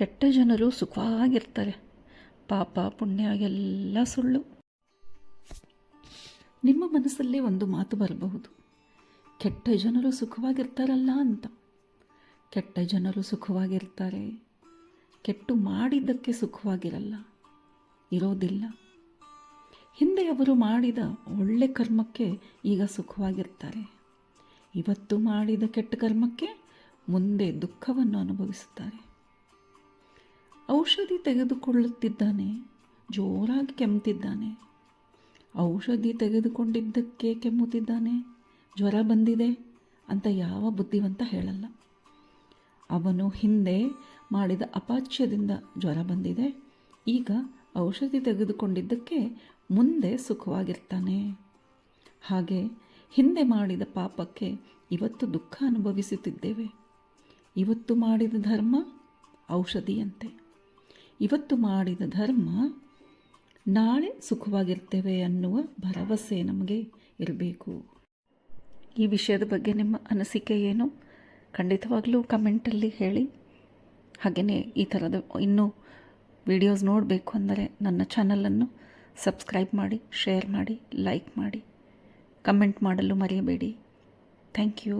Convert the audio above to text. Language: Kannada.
ಕೆಟ್ಟ ಜನರು ಸುಖವಾಗಿರ್ತಾರೆ. ಪಾಪ, ಪುಣ್ಯ, ಎಲ್ಲ ಸುಳ್ಳು. ನಿಮ್ಮ ಮನಸ್ಸಲ್ಲೇ ಒಂದು ಮಾತು ಬರಬಹುದು. ಕೆಟ್ಟ ಜನರು ಸುಖವಾಗಿರ್ತಾರಲ್ಲ ಅಂತ. ಕೆಟ್ಟ ಜನರು ಸುಖವಾಗಿರ್ತಾರೆ. ಕೆಟ್ಟು ಮಾಡಿದ್ದಕ್ಕೆ ಸುಖವಾಗಿರಲ್ಲ. ಇರೋದಿಲ್ಲ. ಹಿಂದೆ ಅವರು ಮಾಡಿದ ಒಳ್ಳೆ ಕರ್ಮಕ್ಕೆ ಈಗ ಸುಖವಾಗಿರ್ತಾರೆ. ಇವತ್ತು ಮಾಡಿದ ಕೆಟ್ಟ ಕರ್ಮಕ್ಕೆ ಮುಂದೆ ದುಃಖವನ್ನು ಅನುಭವಿಸುತ್ತಾರೆ. ಔಷಧಿ ತೆಗೆದುಕೊಳ್ಳುತ್ತಿದ್ದಾನೆ. ಜೋರಾಗಿ ಕೆಮ್ಮುತ್ತಿದ್ದಾನೆ. ಔಷಧಿ ತೆಗೆದುಕೊಂಡಿದ್ದಕ್ಕೆ ಕೆಮ್ಮುತ್ತಿದ್ದಾನೆ. ಜ್ವರ ಬಂದಿದೆ ಅಂತ ಯಾವ ಬುದ್ಧಿವಂತ ಹೇಳಲ್ಲ. ಅವನು ಹಿಂದೆ ಮಾಡಿದ ಅಪಾಚ್ಯದಿಂದ ಜ್ವರ ಬಂದಿದೆ. ಈಗ ಔಷಧಿ ತೆಗೆದುಕೊಂಡಿದ್ದಕ್ಕೆ ಮುಂದೆ ಸುಖವಾಗಿರ್ತಾನೆ. ಹಾಗೆ ಹಿಂದೆ ಮಾಡಿದ ಪಾಪಕ್ಕೆ ಇವತ್ತು ದುಃಖ ಅನುಭವಿಸುತ್ತಿದ್ದೇವೆ. ಇವತ್ತು ಮಾಡಿದ ಧರ್ಮ ಔಷಧಿಯಂತೆ. ಇವತ್ತು ಮಾಡಿದ ಧರ್ಮ ನಾಳೆ ಸುಖವಾಗಿರ್ತೇವೆ ಅನ್ನುವ ಭರವಸೆ ನಮಗೆ ಇರಬೇಕು. ಈ ವಿಷಯದ ಬಗ್ಗೆ ನಿಮ್ಮ ಅನಿಸಿಕೆ ಏನು? ಖಂಡಿತವಾಗಲೂ ಕಮೆಂಟಲ್ಲಿ ಹೇಳಿ. ಹಾಗೆಯೇ ಈ ಥರದ ಇನ್ನೂ ವಿಡಿಯೋಸ್ ನೋಡಬೇಕು ಅಂದರೆ ನನ್ನ ಚಾನಲನ್ನು ಸಬ್ಸ್ಕ್ರೈಬ್ ಮಾಡಿ, ಶೇರ್ ಮಾಡಿ, ಲೈಕ್ ಮಾಡಿ, ಕಮೆಂಟ್ ಮಾಡಲು ಮರೆಯಬೇಡಿ. Thank you.